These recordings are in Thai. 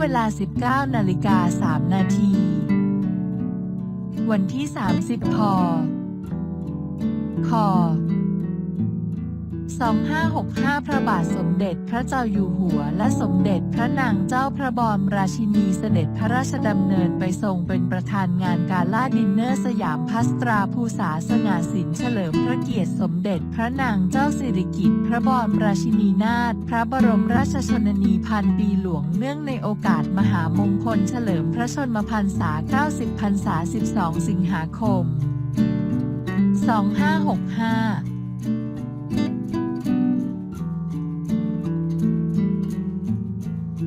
เวลา 19 นาฬิกา 3 นาที วันที่ 30 พค 2565 พระบาทสมเด็จพระเจ้าอยู่หัว และสมเด็จพระนางเจ้าพระบรมราชินีเสด็จพระราชดำเนินไปทรงเป็นประธานงานการล่าดินเนอร์สยามพัสตราภูษาสง่าสินเฉลิมพระเกียรติสมเด็จพระนางเจ้าสิริกิติ์พระบรมราชินีนาถพระบรมราชชนนีพันปีหลวงเนื่องในโอกาสมหามงคลเฉลิมพระชนมพรรษา 90 พรรษา 12 สิงหาคม 2565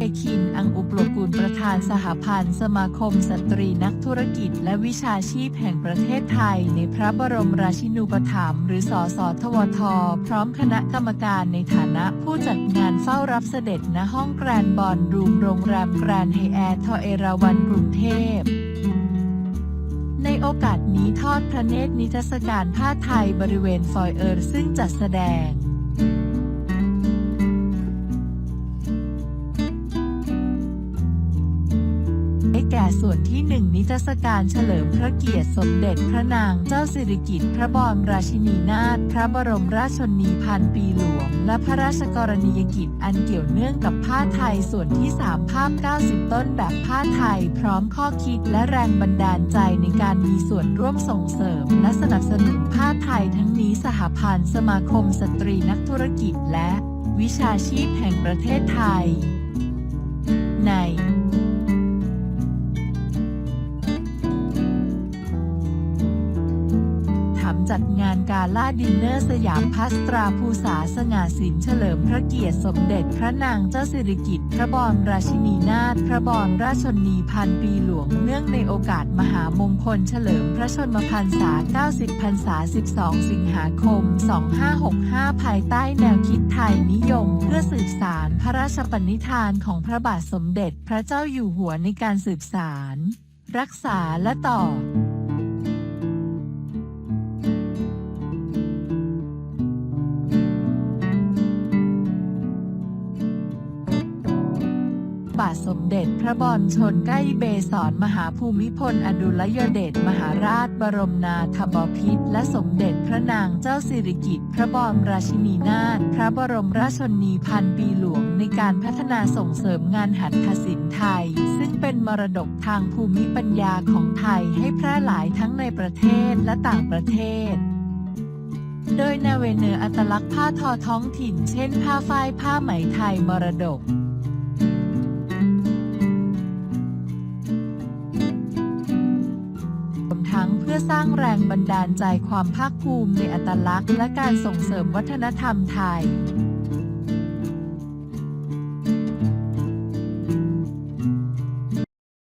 เอคิน อังอุปโลกุลประธานสหพันธ์สมาคมสตรีนักธุรกิจและวิชาชีพแห่งประเทศไทย ในพระบรมราชินูปถัมภ์หรือสสทวท พร้อมคณะกรรมการในฐานะผู้จัดงานเฝ้ารับเสด็จณห้องแกรนด์บอลรูมโรงแรมแกรนด์ไฮแอร์ทอเอราวันกรุงเทพในโอกาสนี้ทอดพระเนตรนิทรรศการผ้าไทยบริเวณฟอยเออร์ซึ่งจัดแสดง แก่ส่วนที่หนึ่งนิทรรศการเฉลิมพระเกียรติสมเด็จพระนางเจ้าสิริกิติ์พระบรมราชินีนาถพระบรมราชชนนีพันปีหลวง และพระราชกรณียกิจอันเกี่ยวเนื่องกับผ้าไทยส่วนที่ 3 ภาพ 90 ต้นแบบผ้าไทย พร้อมข้อคิดและแรงบันดาลใจในการมีส่วนร่วมส่งเสริม และสนับสนุนผ้าไทยทั้งนี้สหพันธ์สมาคมสตรีนักธุรกิจและวิชาชีพแห่งประเทศไทย ถามจัดงานกาล่าดินเนอร์สยามพัสตราภูษาสง่าสินเฉลิมพระเกียรติสมเด็จพระนางเจ้าสิริกิติ์พระบรมราชินีนาถพระบรมราชชนนีพันปีหลวงเนื่องในโอกาสมหามงคลเฉลิมพระชนมพรรษา 90 พรรษา 12 สิงหาคม 2565 ภายใต้แนวคิดไทยนิยม เพื่อสืบสารพระราชปณิธานของพระบาทสมเด็จพระเจ้าอยู่หัวในการสืบสาร รักษาและต่อ บาทสมเด็จพระบรมชนเกล้เบศรมหาภูมิพลอดุลยเดชมหาราชบรมนาถบพิตรและสมเด็จพระนางเจ้าสิริกิติ์พระบรมราชินีนาถพระบรมราชชนนีพันปีหลวงในการพัฒนาส่งเสริมงานหัตถศิลป์ไทย ซึ่งเป็นมรดกทางภูมิปัญญาของไทยให้แพร่หลายทั้งในประเทศและต่างประเทศโดยนวเวเนอร์อัตลักษณ์ผ้าทอท้องถิ่น เช่น ผ้าฝ้ายผ้าไหมไทยมรดก มทั้งเพื่อสร้างแรงบันดาลใจความภาคภูมิในอัตลักษณ์ และการส่งเสริมวัฒนธรรมไทย